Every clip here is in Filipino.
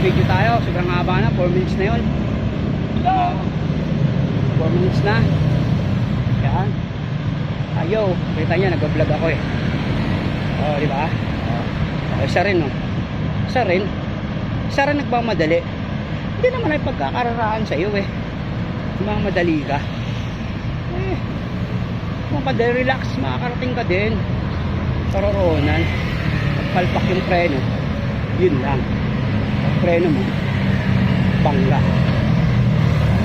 video tayo. Sobrang haba na. 4 minutes na yun. Uh, 4 minutes na. Yan. Ayo. Kita niya, nag-vlog ako eh. Oh, di ba? Oh. Oh, isa rin, no? Isa rin. Isa rin nagmamadali. Hindi naman ay pagkakararaan sa iyo eh. Mamadali ka. Eh, mamadali, relax, makakarating ka din. Karoroonan. Pagpalpak yung preno. Yun lang. Preno mo, bangga.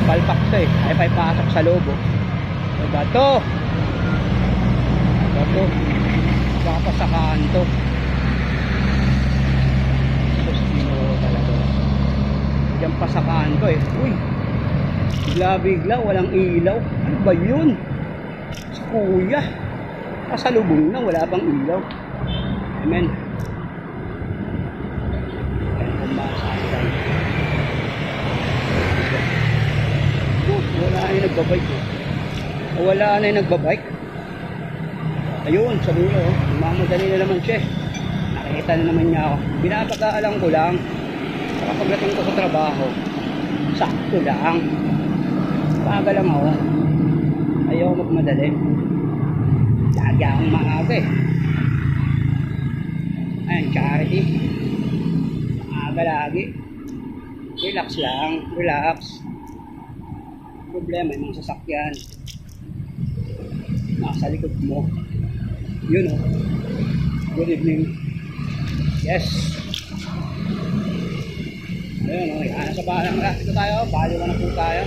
Palpak to eh. Ay pasok sa lobo. Ano ba to? Ano ba to? Baka pa sa kanto. Sus, Pino talaga. Diyan pa sa kanto eh. Uy! Bigla-bigla, walang ilaw. Ano ba yun? Si kuya. Kasalubong na, wala pang ilaw. Amen. Ayan, pumasakay. Oh, wala na yung nagbabike. oh. Wala na yung nagbabike. Ayun, sa dulo. oh. Mamadali na naman siya. eh. Nakikita na naman niya ako. Pinapag-aalang ko lang. Saka pagdating ko sa trabaho, sakto lang. Paga lang ako. Ayoko magmadali. Lagi akong maaga eh. Ayan, charity. Maaga lagi. Relax lang, relax. Problema, yung mga sasakyan. Nasa likod mo. Yun oh. Good evening. Yes. Ayun oh, yan. Sa balang ito tayo. Baliw na po tayo.